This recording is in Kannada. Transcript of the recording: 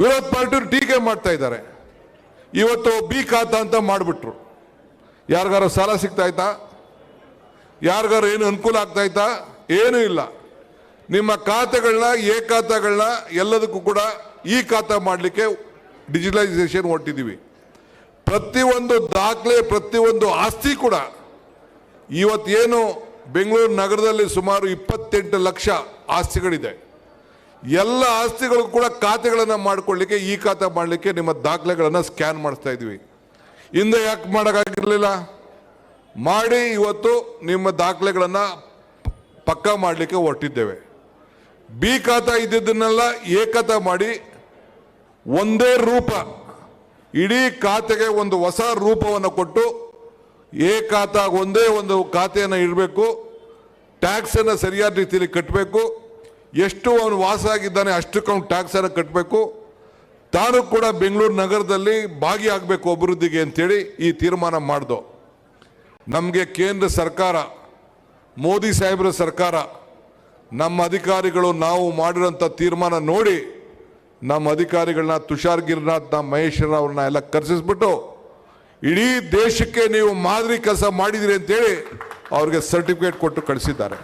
ವಿರೋಧ ಪಾರ್ಟಿ ಟೀಕೆ ಮಾಡ್ತಾ ಇದ್ದಾರೆ. ಇವತ್ತು ಬಿ ಖಾತ ಅಂತ ಮಾಡಿಬಿಟ್ರು. ಯಾರಿಗಾರ ಸಾಲ ಸಿಗ್ತಾ ಇತ್ತಾ? ಯಾರಿಗಾರ ಏನು ಅನುಕೂಲ ಆಗ್ತಾ ಇತ್ತಾ? ಏನೂ ಇಲ್ಲ. ನಿಮ್ಮ ಖಾತೆಗಳನ್ನ, ಎ ಖಾತಾಗಳನ್ನ ಎಲ್ಲದಕ್ಕೂ ಕೂಡ ಈ ಖಾತಾ ಮಾಡಲಿಕ್ಕೆ ಡಿಜಿಟಲೈಸೇಷನ್ ಹೊಟ್ಟಿದ್ದೀವಿ ಪ್ರತಿಯೊಂದು ದಾಖಲೆ, ಪ್ರತಿಯೊಂದು ಆಸ್ತಿ ಕೂಡ ಇವತ್ತೇನು ಬೆಂಗಳೂರು ನಗರದಲ್ಲಿ ಸುಮಾರು ಇಪ್ಪತ್ತೆಂಟು ಲಕ್ಷ ಆಸ್ತಿಗಳಿದೆ. ಎಲ್ಲ ಆಸ್ತಿಗಳು ಕೂಡ ಖಾತೆಗಳನ್ನು ಮಾಡಿಕೊಳ್ಳಿಕ್ಕೆ, ಈ ಖಾತೆ ಮಾಡಲಿಕ್ಕೆ ನಿಮ್ಮ ದಾಖಲೆಗಳನ್ನು ಸ್ಕ್ಯಾನ್ ಮಾಡಿಸ್ತಾ ಇದ್ವಿ. ಹಿಂದೆ ಯಾಕೆ ಮಾಡೋಕ್ಕಾಗಿರಲಿಲ್ಲ? ಮಾಡಿ ಇವತ್ತು ನಿಮ್ಮ ದಾಖಲೆಗಳನ್ನು ಪಕ್ಕಾ ಮಾಡಲಿಕ್ಕೆ ಹೊರಟಿದ್ದೇವೆ. ಬಿ ಖಾತ ಇದ್ದಿದ್ದನ್ನೆಲ್ಲ ಖಾತಾ ಮಾಡಿ ಒಂದೇ ರೂಪ, ಇಡೀ ಖಾತೆಗೆ ಒಂದು ಹೊಸ ರೂಪವನ್ನು ಕೊಟ್ಟು ಎ ಖಾತಾ, ಒಂದೇ ಒಂದು ಖಾತೆಯನ್ನು ಇಡಬೇಕು, ಟ್ಯಾಕ್ಸನ್ನು ಸರಿಯಾದ ರೀತಿಯಲ್ಲಿ ಕಟ್ಟಬೇಕು ಎಷ್ಟು ಅವನು ವಾಸ ಆಗಿದ್ದಾನೆ ಅಷ್ಟಕ್ಕೆ ಟ್ಯಾಕ್ಸ್ ಟ್ಯಾಕ್ಸನ್ನು ಕಟ್ಟಬೇಕು ತಾನು ಕೂಡ ಬೆಂಗಳೂರು ನಗರದಲ್ಲಿ ಭಾಗಿಯಾಗಬೇಕು ಅಭಿವೃದ್ಧಿಗೆ ಅಂತೇಳಿ ಈ ತೀರ್ಮಾನ ಮಾಡಿದೋ. ನಮಗೆ ಕೇಂದ್ರ ಸರ್ಕಾರ, ಮೋದಿ ಸಾಹೇಬರ ಸರ್ಕಾರ, ನಮ್ಮ ಅಧಿಕಾರಿಗಳು ನಾವು ಮಾಡಿರೋಂಥ ತೀರ್ಮಾನ ನೋಡಿ ನಮ್ಮ ಅಧಿಕಾರಿಗಳನ್ನ ತುಷಾರ್ ಗಿರ್ನಾಥ್, ನಮ್ಮ ಮಹೇಶ್ವರ ಅವ್ರನ್ನ ಎಲ್ಲ ಕರೆಸಿಸ್ಬಿಟ್ಟು ಇಡೀ ದೇಶಕ್ಕೆ ನೀವು ಮಾದರಿ ಕೆಲಸ ಮಾಡಿದಿರಿ ಅಂತೇಳಿ ಅವ್ರಿಗೆ ಸರ್ಟಿಫಿಕೇಟ್ ಕೊಟ್ಟು ಕಳಿಸಿದ್ದಾರೆ.